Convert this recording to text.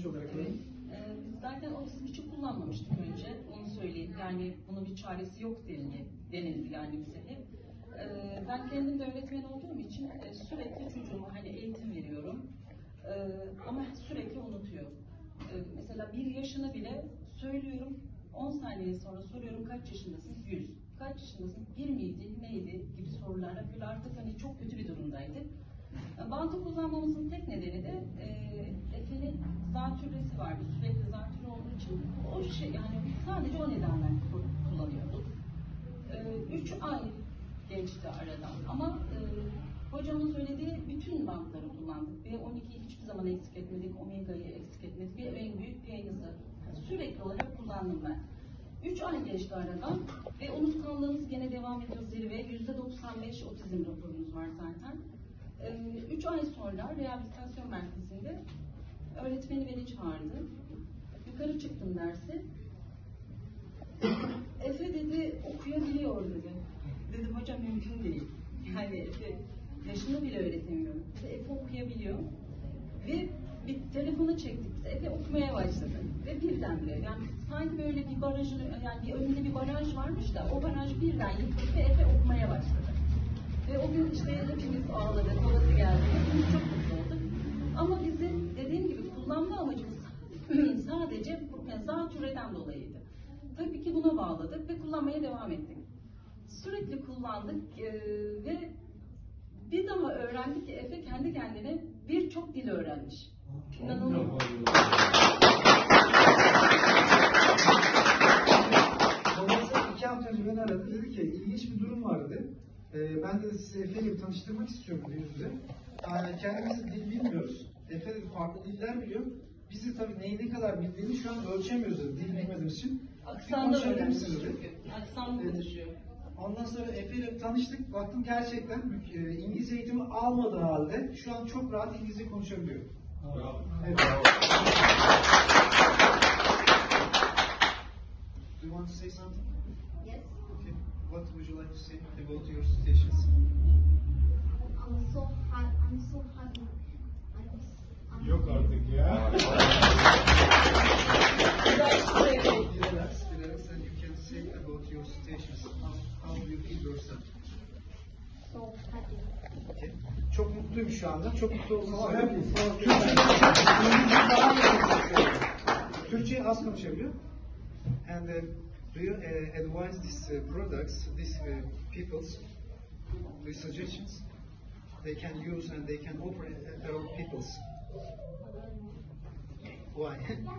sonuç olarak örneğin? Ee, Biz zaten otizm için kullanmamıştık önce. Onu söyleyeyim. Yani bunun bir çaresi yok denildi, denildi yani bize hep. Ee, Ben kendim de öğretmen olduğum için e, sürekli çocuğuma hani eğitim veriyorum. Ee, Ama sürekli unutuyor. Mesela bir yaşını bile söylüyorum. 10 saniye sonra soruyorum kaç yaşındasın? 100. Kaç yaşındasın? Bir miydi? Neydi? gibi sorularla böyle artık hani çok kötü bir durumdaydık. Bantı kullanmamızın tek nedeni de şey yani sadece o nedenle ku- kullanıyorduk. E, üç ay geçti aradan ama e, hocamın söylediği bütün bantları kullandık. B12'yi hiçbir zaman eksik etmedik, Omega'yı eksik etmedik. Bir en büyük P'nizi sürekli olarak kullandım ben. 3 ay geçti aradan ve unutkanlığımız gene devam ediyor zirve. %95 otizm raporumuz var zaten. 3 ay sonra rehabilitasyon merkezinde öğretmeni beni çağırdı. Yukarı çıktım derse. Efe dedi okuyabiliyor dedi. Dedim hocam mümkün değil. Yani Efe yaşını bile öğretemiyorum. Efe okuyabiliyor. Ve bir telefonu çektik biz. Efe okumaya başladı. Ve birdenbire yani sanki böyle bir barajın yani bir önünde bir baraj varmış da o baraj birden yıkıldı ve Efe okumaya başladı. Ve o gün işte hepimiz ağladık, babası geldi. Hepimiz çok mutlu olduk. Ama bizim dediğim gibi kullanma amacımız sadece yani zatürreden dolayıydı. Tabii ki buna bağladık ve kullanmaya devam ettik. Sürekli kullandık eee, ve bir daha öğrendik ki Efe kendi kendine birçok dil öğrenmiş. İnanılmaz. Babası iki hafta önce beni aradı. Dedi ki ilginç bir durum var dedi. Ee, ben de sizi Efe ile tanıştırmak istiyorum dedi. Yani kendimiz dil bilmiyoruz. Efe de farklı diller biliyor. Bizi tabii neyi ne kadar bildiğini şu an ölçemiyoruz dedi. Dil bilmediğimiz için. Aksanı da Konuşabilir öğrenmiş misiniz dedi. çünkü. Aksanı konuşuyor. Ondan sonra Efe ile tanıştık. Baktım gerçekten e, İngilizce eğitimi almadığı halde şu an çok rahat İngilizce konuşabiliyor. Evet. Do you want to say something? Yes, Okay. What would you like to say about your stations? I'm so happy. I'm so happy. I'm, I'm Yok artık ya. Relax, relax, and you can say about your stations. How, how do you feel yourself? so happy. Okay. Çok mutluyum şu anda. Çok mutlu Happy. Türkçe az konuşabiliyor. And uh, do you uh, advise these uh, products, these uh, people's, these suggestions, they can use and they can offer uh, around people's? Why?